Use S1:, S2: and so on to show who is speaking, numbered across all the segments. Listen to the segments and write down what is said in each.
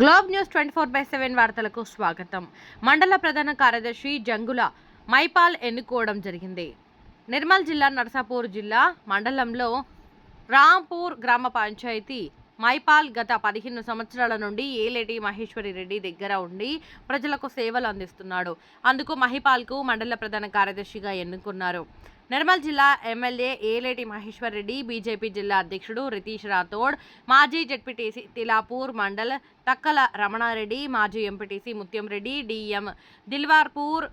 S1: Globe news twenty four by seven వార్తలకు స్వాగతం. మండల ప్రధాన కార్యదర్శి జంగుల మైపాల్ ఎన్నుకోవడం జరిగింది. నిర్మల్ జిల్లా నర్సాపూర్ జిల్లా మండలంలో రాంపూర్ గ్రామ పంచాయతీ మైపాల్ గత పదిహేను సంవత్సరాల నుండి ఏలేటి మహేశ్వరి రెడ్డి దగ్గర ఉండి ప్రజలకు సేవలు అందిస్తున్నాడు. అందుకు మహిపాల్కు మండల ప్రధాన కార్యదర్శిగా ఎన్నుకున్నారు. నిర్మల్ జిల్లా ఎమ్మెల్యే ఏలేటి మహేశ్వర్ రెడ్డి బీజేపీ జిల్లా అధ్యక్షుడు రితీష్ రాథోడ్ మాజీ జడ్పీటీసీ తిలాపూర్ మండల్ తక్కల రమణారెడ్డి మాజీ ఎంపీటీసీ ముత్యం రెడ్డి డిఎం దిల్వార్పూర్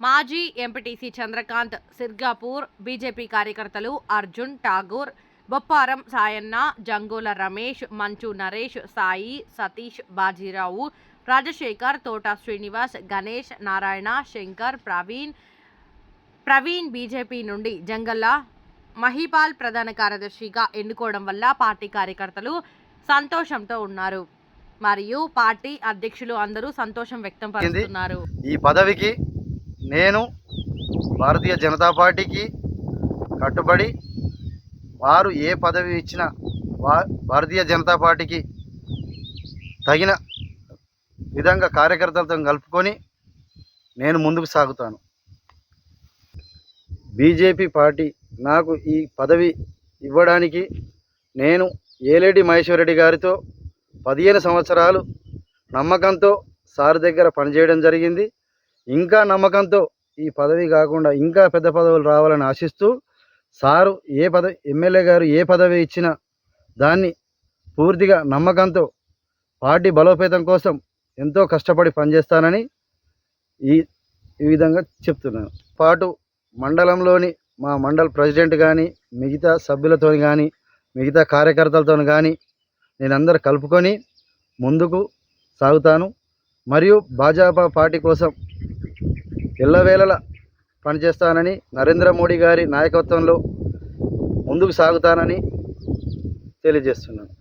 S1: మాజీ ఎంపీటీసీ చంద్రకాంత్ సిర్గాపూర్ బీజేపీ కార్యకర్తలు అర్జున్ ఠాగూర్ బొప్పారం సాయన్న జంగోల రమేష్ మంచు నరేష్ సాయి సతీష్ బాజీరావు రాజశేఖర్ తోట శ్రీనివాస్ గణేష్ నారాయణ శంకర్ ప్రవీణ్ ప్రవీణ్ బీజేపీ నుండి జంగల్లా మహిపాల్ ప్రధాన కార్యదర్శిగా ఎన్నుకోవడం వల్ల పార్టీ కార్యకర్తలు సంతోషంతో ఉన్నారు. మరియు పార్టీ అధ్యక్షులు అందరూ సంతోషం వ్యక్తం పరుస్తున్నారు.
S2: ఈ పదవికి నేను భారతీయ జనతా పార్టీకి కట్టుబడి వారు ఏ పదవి ఇచ్చినా భారతీయ జనతా పార్టీకి తగిన విధంగా కార్యకర్తలతో కలుపుకొని నేను ముందుకు సాగుతాను. బీజేపీ పార్టీ నాకు ఈ పదవి ఇవ్వడానికి నేను ఏలేడి మహేశ్వరరెడ్డి గారితో పదిహేను సంవత్సరాలు నమ్మకంతో సార్ దగ్గర పనిచేయడం జరిగింది. ఇంకా నమ్మకంతో ఈ పదవి కాకుండా ఇంకా పెద్ద పదవులు రావాలని ఆశిస్తూ సారు ఏ పదవి ఎమ్మెల్యే గారు ఏ పదవి ఇచ్చినా దాన్ని పూర్తిగా నమ్మకంతో పార్టీ బలోపేతం కోసం ఎంతో కష్టపడి పనిచేస్తానని ఈ ఈ విధంగా చెప్తున్నాను. పాటు మండలంలోని మా మండల్ ప్రెసిడెంట్ కానీ మిగతా సభ్యులతో కానీ మిగతా కార్యకర్తలతో కానీ నేను అందరు కలుపుకొని ముందుకు సాగుతాను. మరియు భాజపా పార్టీ కోసం ఎల్లవేళలా పనిచేస్తానని నరేంద్ర మోడీ గారి నాయకత్వంలో ముందుకు సాగుతానని తెలియజేస్తున్నాను.